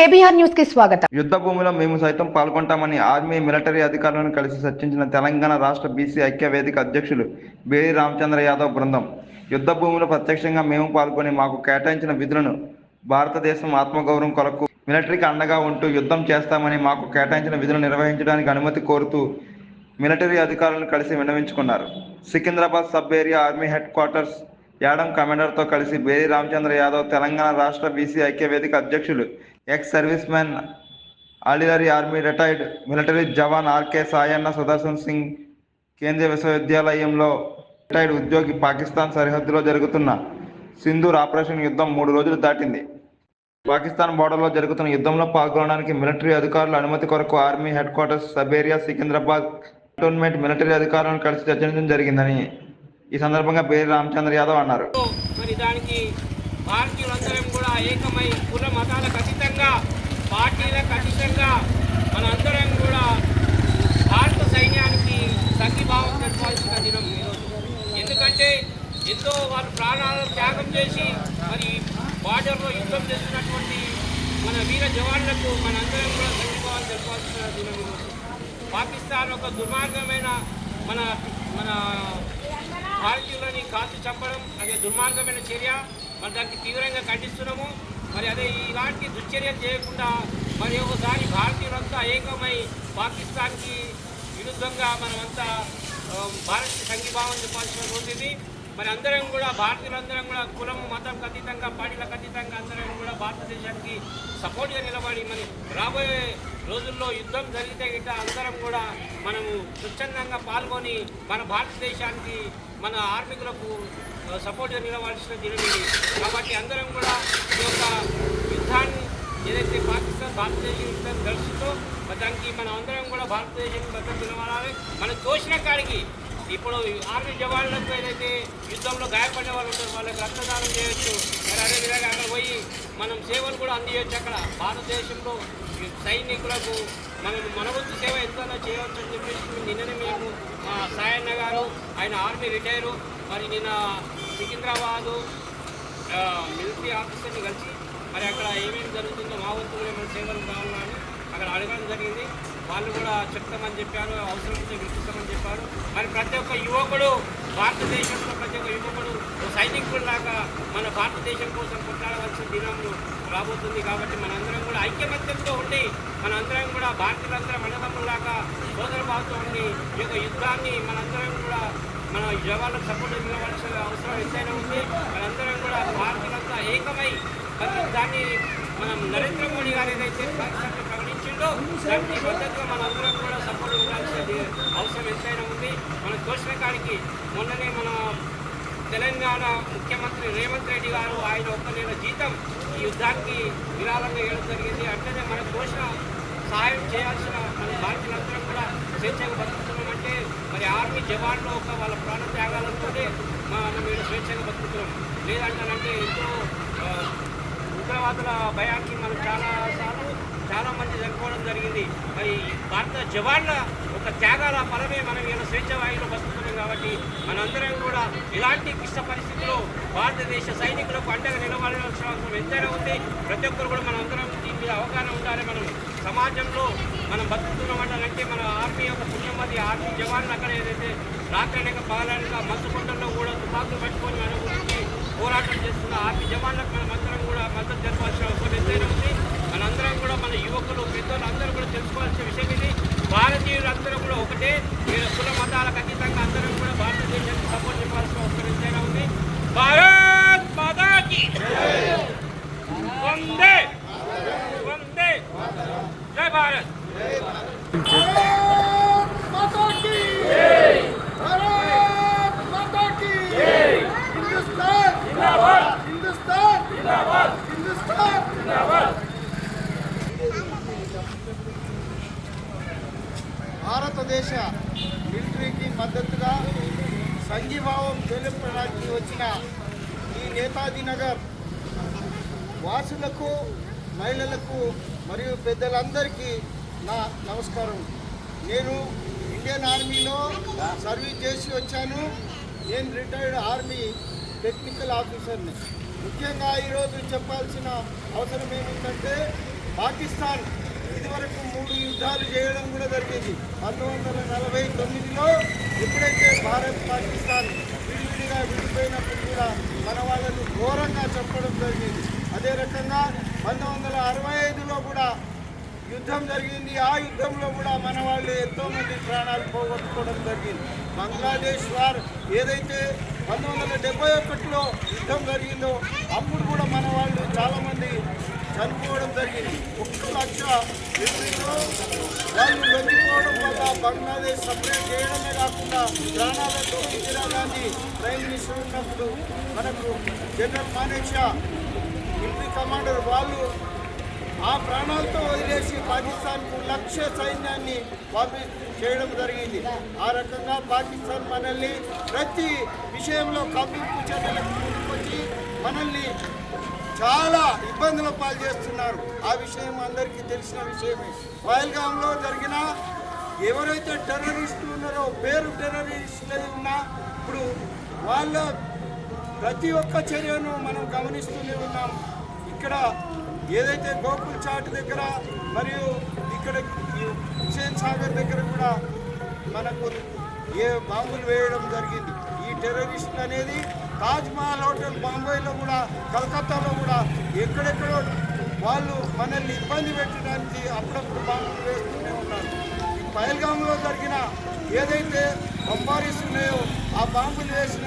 KBR న్యూస్కి స్వాగతం. యుద్ధ భూమిలో మేము సైతం పాల్గొంటామని ఆర్మీ మిలిటరీ అధికారులను కలిసి చర్చించిన తెలంగాణ రాష్ట్ర బీసీ ఐక్య వేదిక అధ్యక్షులు బేరి రామచంద్ర యాదవ్ బృందం. యుద్ధ భూమిలో ప్రత్యక్షంగా మేము పాల్గొని మాకు కేటాయించిన విధులను భారతదేశం ఆత్మగౌరవం కొరకు మిలిటరీకి అండగా ఉంటూ యుద్ధం చేస్తామని మాకు కేటాయించిన విధులు నిర్వహించడానికి అనుమతి కోరుతూ మిలిటరీ అధికారులను కలిసి విన్నవించుకున్నారు. Secunderabad sub area army headquarters యాడం కమాండర్తో కలిసి బేరి రామచంద్ర యాదవ్ తెలంగాణ రాష్ట్ర బీసీ ఐక్య వేదిక అధ్యక్షులు ex serviceman ordinary army retired military jawan RK Sayanna Sudarshan Singh కేంద్రీయ విశ్వవిద్యాలయంలో రిటైర్డ్ ఉద్యోగి పాకిస్తాన్ సరిహద్దులో జరుగుతున్న సింధూర్ ఆపరేషన్ యుద్ధం మూడు రోజులు దాటింది. పాకిస్తాన్ బోర్డర్లో జరుగుతున్న యుద్ధంలో పాల్గొనడానికి మిలిటరీ అధికారుల అనుమతి కొరకు army headquarters sub area Secunderabad cantonment military అధికారులను కలిసి చర్చించడం జరిగిందని ఈ సందర్భంగా పేరు రామచంద్ర యాదవ్ అన్నారు. మరి దానికి భారతీయులందరం కూడా ఏకమై కుల మతాలకు అతీతంగా పార్టీలకు అతీతంగా మనందరం కూడా భారత సైన్యానికి సంఘీభావం తెలపాల్సిన దినం ఈరోజు. ఎందుకంటే ఎంతో వారు ప్రాణాలను త్యాగం చేసి మరి బార్డర్లో యుద్ధం చేస్తున్నటువంటి మన వీర జవాన్లకు మనందరం కూడా సంఘీభావం తెలపాల్సిన దినం ఈరోజు. పాకిస్తాన్ ఒక దుర్మార్గమైన మన మన భారతీయులని కాల్చి చంపడం అదే దుర్మార్గమైన చర్య. మరి దానికి తీవ్రంగా ఖండిస్తున్నాము. మరి అదే ఇలాంటి దుశ్చర్యలు చేయకుండా మరి ఒకసారి భారతీయులంతా ఏకమై పాకిస్తాన్కి విరుద్ధంగా మనమంతా భారతీయ సంఘీభావం చెప్పాల్సిన ఉంది మరి అందరం కూడా భారతీయులందరం కూడా కులం మతం ఖచ్చితంగా పార్టీలకు ఖచ్చితంగా అందరం కూడా భారతదేశానికి సపోర్ట్గా నిలబడి మరి రాబోయే రోజుల్లో యుద్ధం జరిగితే గిట్ట అందరం కూడా మనము స్వచ్ఛందంగా పాల్గొని మన భారతదేశానికి మన ఆర్మికులకు సపోర్ట్గా నిలవాల్సిన దినం కాబట్టి అందరం కూడా ఈ యొక్క యుద్ధాన్ని ఏదైతే పాకిస్తాన్ భారతదేశం యుద్ధం గడుస్తుందో దానికి మనం అందరం కూడా భారతదేశం భద్రత నిలబడాలి మనం తోసిన కాడికి ఇప్పుడు ఆర్మీ జవాన్లకు ఏదైతే యుద్ధంలో గాయపడిన వాళ్ళు ఉంటారు వాళ్ళకి రక్తదానం చేయొచ్చు. మరి అదేవిధంగా అక్కడ పోయి మనం సేవలు కూడా అందియొచ్చు అక్కడ. భారతదేశంలో సైనికులకు మనం మన వంతు సేవ ఎంతైనా చేయవచ్చు అని చెప్పేసి నిన్ననే మేము మా సాయన్న గారు ఆయన ఆర్మీ రిటైరు మరి నిన్న సికింద్రాబాదు మిలిటరీ ఆఫీసర్ని కలిసి మరి అక్కడ ఏమేమి జరుగుతుందో మా వంతు కూడా ఏమైనా సేవలు కావాలని అక్కడ అడగడం జరిగింది. వాళ్ళు కూడా చెప్తామని చెప్పారు. అవసరం ఉంటే వినిపిస్తామని చెప్పారు మరి ప్రతి ఒక్క యువకుడు భారతదేశంలో ప్రతి ఒక్క యువకుడు సైనికుడు లాగా మన భారతదేశం కోసం కొట్లాడవలసిన దినంలో రాబోతుంది కాబట్టి మనందరం కూడా ఐక్యమత్యంతో ఉండి మనందరం కూడా భారతీయులందరం అన్నదమ్ములాగా సోదర భావంతో ఉండి ఈ యొక్క యుద్ధాన్ని మనందరం కూడా మన జవాన్లకు సపోర్ట్ ఇవ్వవలసిన అవసరం ఎంతైనా ఉంది. మనందరం కూడా భారతీయులంతా ఏకమై దాన్ని మనం నరేంద్ర మోడీ గారు ఏదైతే దానికి మద్దతుగా మనందరం కూడా సపోర్ట్ ఇవ్వాల్సిన అవసరం ఎంతైనా ఉంది. మన తోసిన కాడికి మొన్ననే మన తెలంగాణ ముఖ్యమంత్రి రేవంత్ రెడ్డి గారు ఆయన ఒక్క నెల జీతం ఈ యుద్ధానికి విరాళంగా వేయడం జరిగింది. అంటేనే మన తోసిన సహాయం చేయాల్సిన మన భారతీయులందరం కూడా స్వేచ్ఛగా బతుకుతున్నామంటే మరి ఆర్మీ జవాన్లు ఒక వాళ్ళ ప్రాణ త్యాగాలతోనే మనం వీళ్ళు స్వేచ్ఛగా బతుకుతున్నాం. లేదంటారంటే ఎంతో ఉగ్రవాదుల భయానికి మనం చాలా సార్లు చాలా మంది చనిపోవడం జరిగింది. మరి భారత జవాన్ల ఒక త్యాగాల ఫలమే మనం ఇలా స్వేచ్ఛ వాయువులో బతుకుతున్నాం కాబట్టి మనందరం కూడా ఇలాంటి క్లిష్ట పరిస్థితుల్లో భారతదేశ సైనికులకు అండగా నిలవాల్సిన అవసరం ఎంతైనా ఉంది. ప్రతి ఒక్కరు కూడా మనందరం దీని మీద అవగాహన ఉండాలి. మనం సమాజంలో మనం బతుకుతున్నామంటే మన ఆర్మీ యొక్క పుణ్యమది ఆర్మీ జవాన్లు అక్కడ ఏదైతే రాత్రనక పగలనక మంచు కొండల్లో కూడా తుపాకులు పట్టుకొని మన గురించి పోరాటం చేస్తున్న ఆర్మీ జవాన్లకు మనం అందరం కూడా మద్దతు తెలపాల్సిన అవసరం ఎంతైనా ఉంది. మనందరం కూడా మన యువకులు పెద్దలు అందరూ కూడా తెలుసుకోవాల్సిన విషయం ఇది. భారతీయులందరూ కూడా ఒకటే. మీరు కుల మతాలకు అతీతంగా అందరం కూడా భారతదేశానికి సపోర్ట్ ఇవ్వాల్సిన అవసరం ఎంతైనా ఉంది. భారత్ మాతాకి! వందే! వందే! జై భారత్! హిందుస్థాన్! హిందుస్థాన్! భారతదేశ మిలిటరీకి మద్దతుగా సంఘీభావం తెలుపడానికి వచ్చిన ఈ నేతాజీ నగర్ వాసులకు మహిళలకు మరియు పెద్దలందరికీ నా నమస్కారం. నేను ఇండియన్ ఆర్మీలో సర్వీస్ చేసి వచ్చాను. నేను రిటైర్డ్ ఆర్మీ టెక్నికల్ ఆఫీసర్ని. ముఖ్యంగా ఈరోజు చెప్పాల్సిన అవసరం ఏమిటంటే పాకిస్తాన్ ఇదివరకు మూడు యుద్ధాలు చేయడం కూడా జరిగింది. పంతొమ్మిది వందల నలభై తొమ్మిదిలో ఎప్పుడైతే భారత్ పాకిస్తాన్ విడివిడిగా విడిపోయినప్పుడు కూడా మన వాళ్ళను ఘోరంగా చెప్పడం జరిగింది. అదే రకంగా పంతొమ్మిది వందల అరవై ఐదులో కూడా యుద్ధం జరిగింది. ఆ యుద్ధంలో కూడా మన వాళ్ళు ఎంతో మంది ప్రాణాలు పోగొట్టుకోవడం జరిగింది. బంగ్లాదేశ్ వార్ ఏదైతే పంతొమ్మిది వందల డెబ్బై ఒకటిలో యుద్ధం జరిగిందో అప్పుడు కూడా మన వాళ్ళు చాలామంది చనిపోవడం జరిగింది. ఒక్క లక్ష వాళ్ళు వెళ్ళిపోవడం వల్ల బంగ్లాదేశ్ సపరేట్ చేయడమే కాకుండా ప్రాణాలతో ఇందిరాగాంధీ ప్రైమ్ మినిస్టర్ ఉన్నప్పుడు మనకు జనరల్ మానేషా మిలిటరీ కమాండర్ వాళ్ళు ఆ ప్రాణాలతో వదిలేసి పాకిస్తాన్కు లక్ష సైన్యాన్ని పంపి చేయడం జరిగింది. ఆ రకంగా పాకిస్తాన్ మనల్ని ప్రతి విషయంలో కవ్వింపు చర్యలకు ముందుకొచ్చి మనల్ని చాలా ఇబ్బందుల పాలు చేస్తున్నారు. ఆ విషయం అందరికీ తెలిసిన విషయమే. పహల్గాంలో జరిగిన ఎవరైతే టెర్రరిస్టులు ఉన్నారో పేరు టెర్రరిస్టులు ఉన్నా ఇప్పుడు వాళ్ళ ప్రతి ఒక్క చర్యను మనం గమనిస్తూనే ఉన్నాం. ఇక్కడ ఏదైతే గోకుల్ చాట్ దగ్గర మరియు ఇక్కడ హుసేన్ సాగర్ దగ్గర కూడా మనకు ఏ బాంబులు వేయడం జరిగింది. టెర్రరిస్ట్ అనేది తాజ్ మహల్ హోటల్ బాంబేలో కూడా కలకత్తాలో కూడా ఎక్కడెక్కడో వాళ్ళు మనల్ని ఇబ్బంది పెట్టడానికి అప్పుడప్పుడు బాంబులు వేస్తూనే ఉన్నారు. ఈ పహల్గాంలో జరిగిన ఏదైతే బంబారీస్ ఉన్నాయో ఆ బాంబులు వేసిన